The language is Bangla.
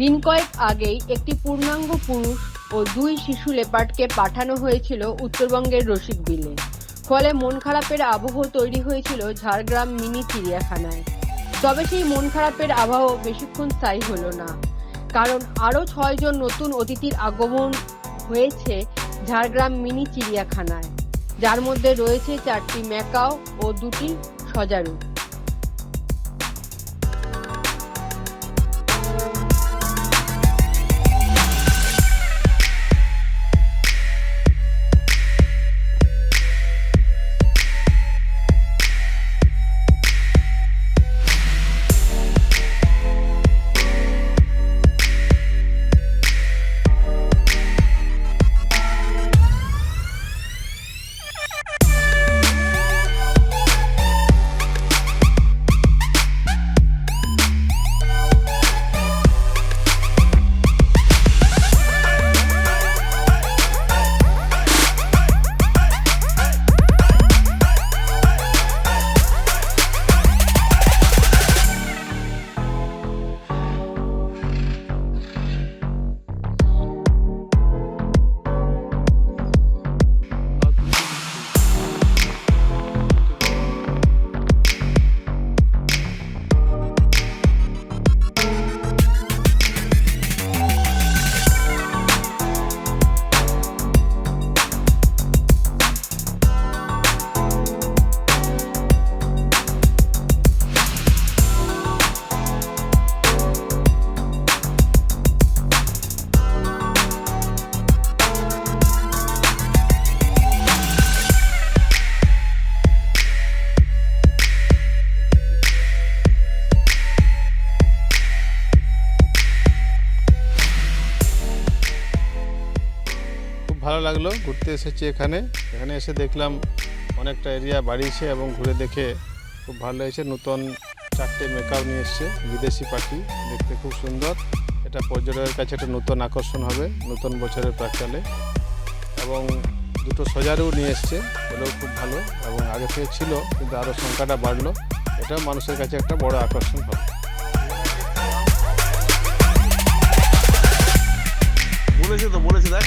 দিন কয়েক আগেই একটি পূর্ণাঙ্গ পুরুষ ও দুই শিশু লেপার্ডকে পাঠানো হয়েছিল উত্তরবঙ্গের রসিক বিলে। ফলে মন খারাপের আবহ তৈরি হয়েছিল ঝাড়গ্রাম মিনি চিড়িয়াখানায়। তবে সেই মন খারাপের আবহ বেশিক্ষণ স্থায়ী হলো না। কারণ আরও ছয়জন নতুন অতিথির আগমন হয়েছে ঝাড়গ্রাম মিনি চিড়িয়াখানায়। যার মধ্যে রয়েছে চারটি ম্যাকাও ও দুটি সজারু। ভালো লাগল ঘুরতে এসেছি এখানে। এখানে এসে দেখলাম অনেকটা এরিয়া বাড়িয়েছে এবং ঘুরে দেখে খুব ভালো লেগেছে। নতুন চারটে মেকআপ নিয়ে এসছে, বিদেশি পাখি, দেখতে খুব সুন্দর। এটা পর্যটকের কাছে একটা নতুন আকর্ষণ হবে, নতুন বছরের প্রাককালে। এবং দুটো সজারও নিয়ে এসছে, এটাও খুব ভালো এবং আগে থেকে ছিল, কিন্তু আরও সংখ্যাটা বাড়লো। এটাও মানুষের কাছে একটা বড় আকর্ষণ হবে। বলেছে তো, বলেছে দেখ।